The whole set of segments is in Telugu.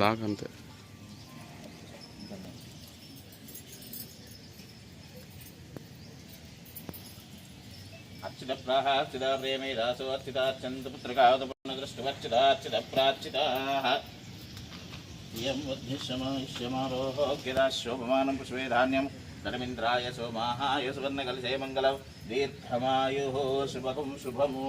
లాక్ అంతే. అర్చితప్రాः అర్చితా ప్రేమే దాసో అర్చితార్చందపుత్రకాదపూర్ణదృష్టవర్చితార్చిత ప్రార్చితాः ఇయం బుద్ధిశ్రమవిశ్యమారోహ పుష్పే ధాన్యం ధనమింద్రాయ సోమాహాయ సువర్ణకలశే మంగళం దీర్ఘమాయు శుభకం శుభము.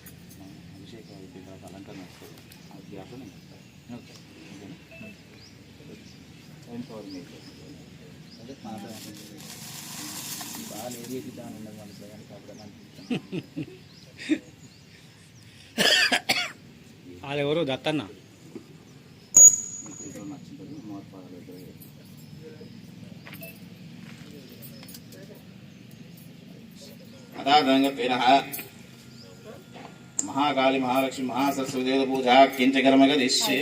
ఏం పవర్ మీకు అదే మాట్లాడాలి బాగా లేడీ చేద్దామని ఉన్నది మన సేవని కాబట్టి అనిపిస్తాను వాళ్ళెవరు దత్తన్న మహాకాళి మహాలక్ష్మి మహాసరస్వతి దేవత పూజ కించ కర్మ గదిష్యే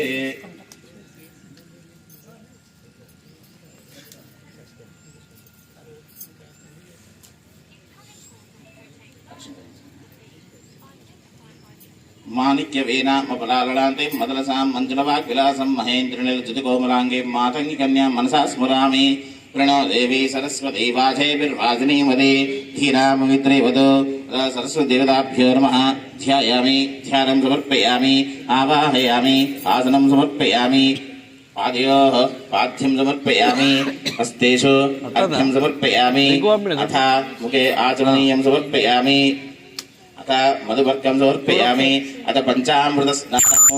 మాణిక్య వీణామపలాలడాంతే మదలసాం మంజులవాగ్ విలాసం మహేంద్రనిల్ జ్యుతికోమలాంగే మాతంగి కన్యా మనసా స్మరామి ప్రణో దేవి సరస్వతి వాజేభిర్వాజినీమదే ధీరామమిత్రే వదో సరస్వతి దేవతాభ్యో నమ ధ్యాయామి ధ్యానం సమర్పయామి ఆవాహయామి ఆసనం సమర్పయామి పాదయోః పాద్యం సమర్పయామి హస్తేషు అర్ఘ్యం సమర్పయామి అథ ముఖే ఆచమనీయం సమర్పయామి అత మధువర్గం సమర్పయామి. అత పంచామృత స్నానము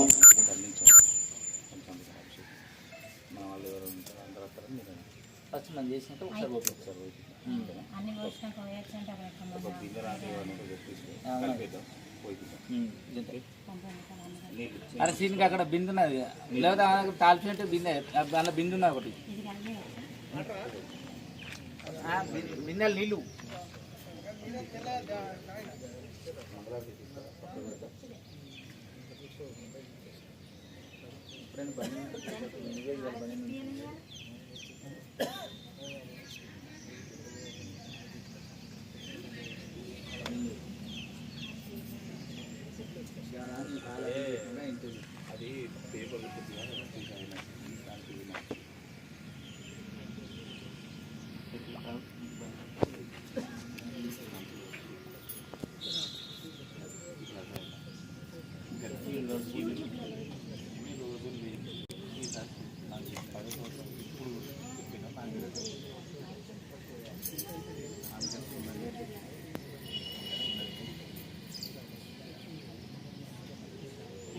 నీళ్ళు అరే సీన్కి అక్కడ బిందు ఉన్నది. లేకపోతే ఆమెకు తాల్చినట్టు బిందె. దాంట్లో బిందు ఉన్నది ఒకటి. ఇది కలిపి ఫ్రెండ్ బండి అది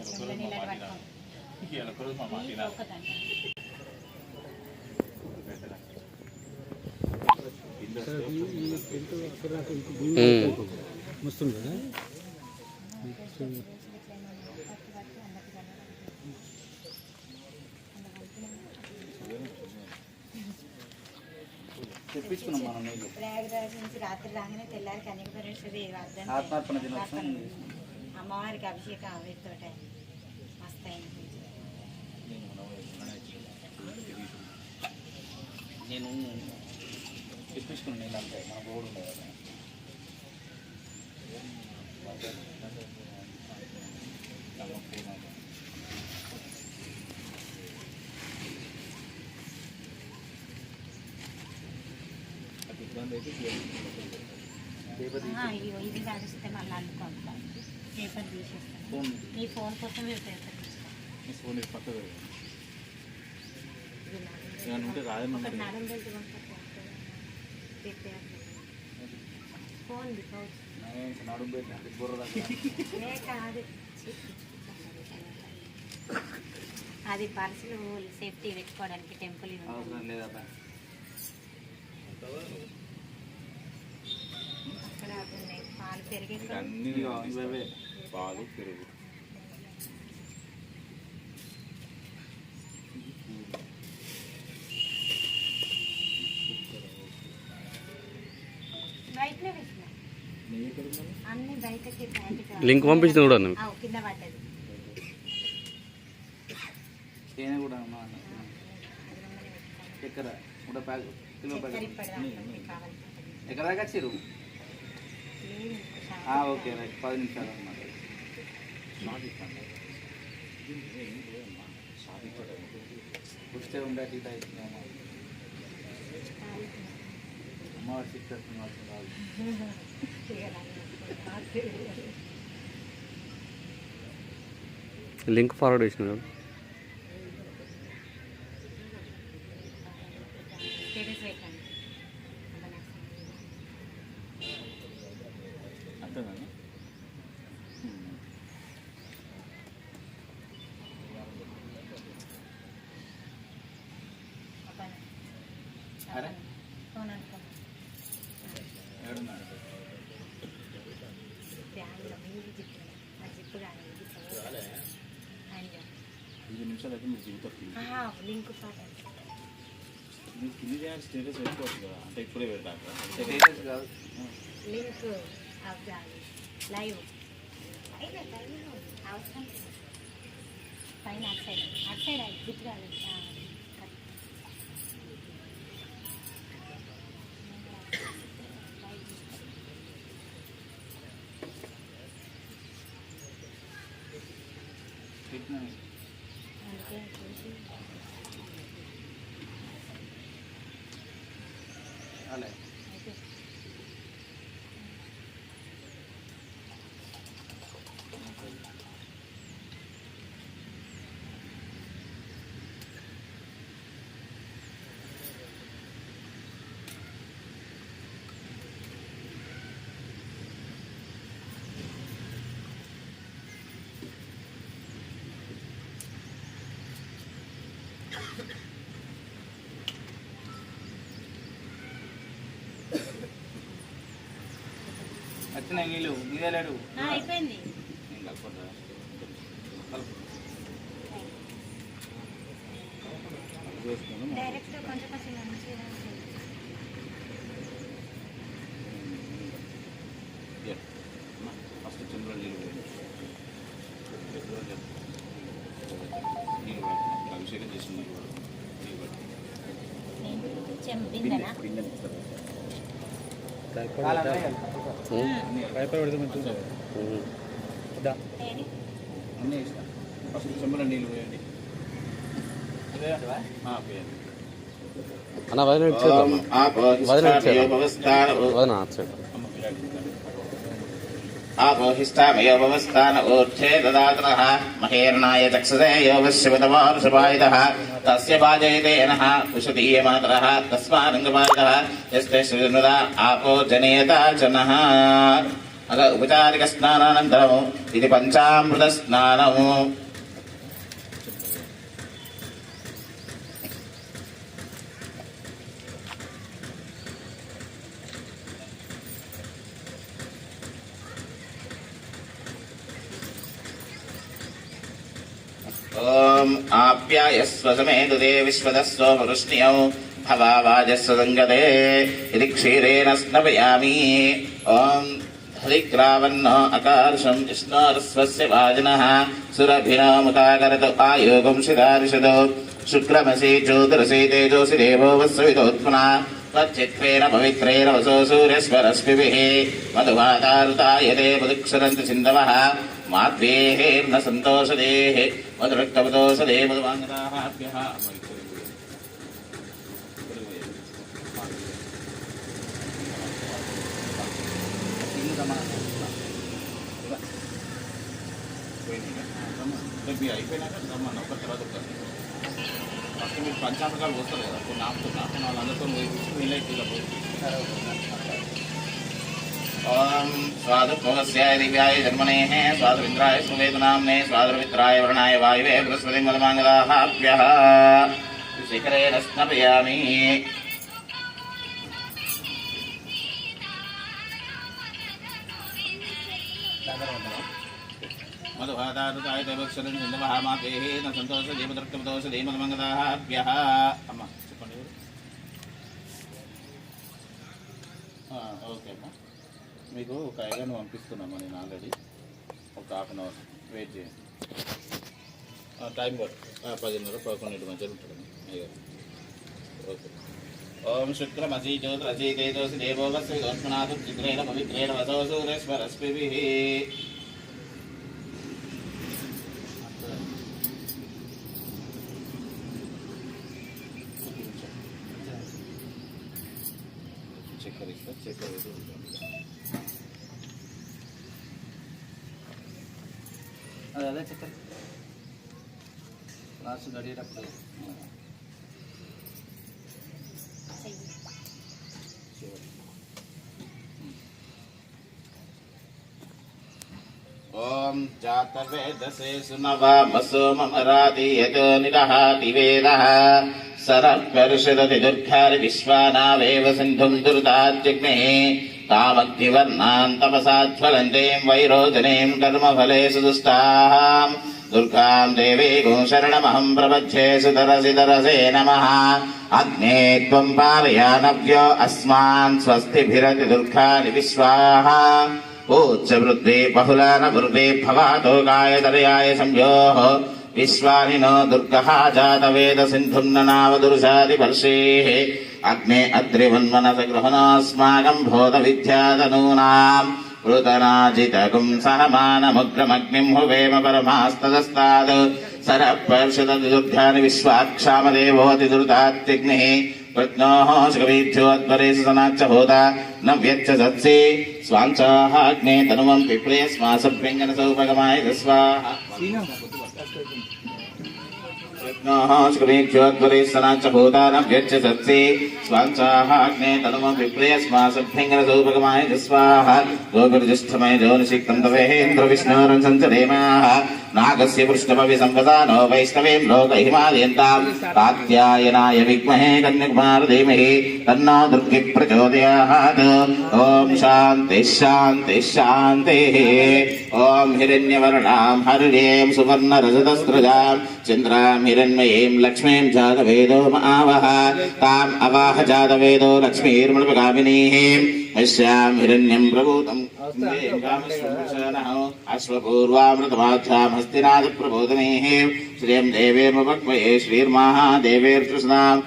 చెంబులో నీళ్ళని పట్టుకోండి ఒక్కదండి వస్తుంది కదా తెప్పించుకున్నాం మనం నీళ్ళు ప్రయాగరాజ్ నుంచి రాత్రి రాగానే తెల్లారి కన్యకపరేశ్వరి వర్ధంతి ఆత్మార్పణ దినోత్సవం. అమ్మవారికి అభిషేకం వీటితోటే మస్తు అయింది నేను తెప్పించుకున్నాను అంతే మన గోడు ఉండదు కదా అది ఇబ్బంది అయితే పేపర్ ఆహా, ఇది తడిస్తే మళ్ళీ అల్లుకుంటాం పేపర్ తీసేస్తాను. ఫోన్ నీ ఫోన్ కోసం పేపర్ ఫోన్ ఉంటే ఫోన్ నడుము పెట్టిన బుర్ర కాదు. అది పర్సులు సేఫ్టీ పెట్టుకోవడానికి టెంపుల్ ఇక్కడ ఉన్నాయి పాలు పెరిగి పాలు పెరుగు. లింక్ పంపించిన కూడా ఎక్కడ ఎక్కడ దాకా వచ్చిరు ఓకే రైట్ పది నిమిషాలు అన్నమాట. వస్తే ఉండే టీ అవుతుంది అమ్మ అమ్మవారి సిక్స్ రాదు లింక్ ఫార్వర్డ్ చేసిన ఆయన ఐదు నిమిషాలు అయితే మీరు ఆహా, లింక్ మీరు కింది చేయాలి స్టేటస్ పెట్టుకోవచ్చు కదా. అంటే ఇప్పుడే పెడతాక స్టేటస్ కాదు. Link live. అవసరం. పైన అటు సైడ్. అటు సైడ్ జిప్ కాదు అలా అయితే వచ్చినాయి నీళ్ళు నీదే లేడు ఆ, అయిపోయింది డైరెక్ట్ కొంచెం కొంచెం మంచిగా ఫస్ట్ చంద్రుడు నీళ్ళు పోయండి. నీళ్ళు పట్టు. అభిషేకం చేసిన నీళ్ళు పట్టు. నీళ్ళు పట్టు. అన్నీ ఇష్టం ఫస్ట్ చెంబులో నీళ్ళు పోయండి అన్న వదిన వదిన వదిన అటు సైడ్ అమ్మ పిల్లాడి పిల్లాడి. ఆపో హిష్టామయోపవస్థాన ఊర్ధ్వే దదాతనః మహేర్ణాయ చక్షుషే యోగశివతమానుషపాయితः తస్య పాజయతేనः ఉషదీయమాతరः తస్మానంగపాయితः యస్తే శ్రీనుదా ఆపో జనేత జనः అగ ఉపచారిక స్నానానంతరము ఇది పంచామృత స్నానము ॐ आप्यायस्व समेतुते विश्वदस्व वृष्ण्यौ भवावाजस्व सङ्गते इति क्षीरेण स्नपयामि ॐ हरिग्रावन्नो अकार्षं विष्णोरस्वस्य वाजिनः सुरभिनो मुखाकरतु आयोगं शिदारिषदो शुक्रमसि ज्योतिरसि तेजोसि देवो वस्वितोत्मना त्वच्चित्वेन पवित्रेण वसो सूर्यस्वरश्मिभिः मधुवातारुतायते मधुक्षरन्ति सिन्धवः माद्वेहेर्न सन्तोषदेः मधुरक्तवतोषदे मधुवाङ्गदाहाभ्यः ఇల్లు సమానం. అయిపోయినాక రమ్మన్న ఒక తర్వాత ఒక ఫస్ట్ మీరు పంచామృతాలు పోస్తారు కదా కొన్ని ఆపుతున్నా కొన్ని వాళ్ళందరితో పోయి వీళ్ళకి ఇలా పోయి ఓం స్వాదుత్వస్యాయ దివ్యాయ జన్మనేః స్వాదురింద్రాయ సువేదనామ్నే స్వాదుర్మిత్రాయ వరుణాయ వాయువే బృహస్పతి మదమాంగదాహాభ్యः శిఖరేణ స్నపయామి మధువాదారుతాయ దేవక్షరం చంద్రమహా మాతేహే న సంతోష దేవదర్కమదోష దేమదమంగదాభ్యः అమ్మ చెప్పండి ఆ, ఓకే అమ్మ మీకు ఒక ఐరన్ పంపిస్తున్నాము నేను ఆల్రెడీ ఒక హాఫ్ అన్ అవర్ వెయిట్ చేయండి. టైం పడు ఆ, పదిన్నర పదకొండు మధ్యలో ఉంటుంది అయ్యారు ఓకే. ఓం శుక్రమసీ జ్యోతిరసీతే దోసి దేవోగస్య విదోష్మనాథం చిత్రేణ పవిత్రేణ వసవసూరేశ్వరస్మిభిః చక్కెర చక్కెర వేసి అదే చక్కెర క్లాసు గడిగేటప్పుడు ఓం జాతవేదసే సునవామసో మమరాది యతో నిరహాతి వేదః. సరః పరిషదతి దుర్గారి విశ్వానావేవ సింధుం దుర్దాజ్ఞే तावद्विवर्णाम् तपसाध्वलन्तीम् वैरोजनीम् कर्मफले सुदुष्टाम् दुर्गाम् देवीगुम् शरणमहम् प्रपच्छे सुतरसि तरसे नमः अग्ने त्वम् पालयानव्यो अस्मान् स्वस्तिभिरति दुर्गानि विश्वाः ऊच्चवृद्धि बहुलानवृद्धि भवातो गायतरयाय संयोः विश्वानि नो दुर्गः जातवेदसिन्धुम् ननावदुरुषादिवर्षेः अद्रिवन्मनस गृहणास्माकम् भूतविद्यातनूनाम् वृतनाजितगुं सहमानमुग्रमग्निम् हुवेम परमास्तदस्तात् सरः पर्षदुर्ध्यानि विश्वाक्षामदेवोऽतिदुर्तात्यग्निः प्रज्ञोः सुखवीध्योद्वरे सनाच्च होता न व्यच्च सत्सि स्वाञ्चाः अग्ने तनुवम् पिप्रे स्मासभ्यङ्गनसौपगमाय स्वाहा జ్యోత్వరేశ్వరాంచ భూతానం వ్యక్ష సత్సే. స్వాంచాగ్నే తనుమ విప్రయస్మా. సభ్యంగర సౌభగమాయ స్వాహ గోపిరజిష్టమయ జోనిషిక్తం తవేంద్ర విష్ణురం సంచరేమా नागस्य पृष्ठमपि संवदानो वैष्णवीम् लोकहिमालयन्ताम् कात्यायनाय विद्महे कन्याकुमार धीमहि तन्नो दुर्गि प्रचोदयात् ॐ शान्ति शान्ति शान्तिः ॐ हिरण्यवर्णां हरिणीं सुवर्णरजतस्रजां चन्द्रां हिरण्मयीं लक्ष्मीं जातवेदो मावह ताम् अवाह जातवेदो लक्ष्मीर्मृपगामिनीः हस्याम हिरण्यम प्रभूतम। अश्वपूर्वामृतमाध्याम हस्तिनाथ प्रबोधने श्रियम देवेम भक्मये श्रीर्महादेवेर्तृष्णाम।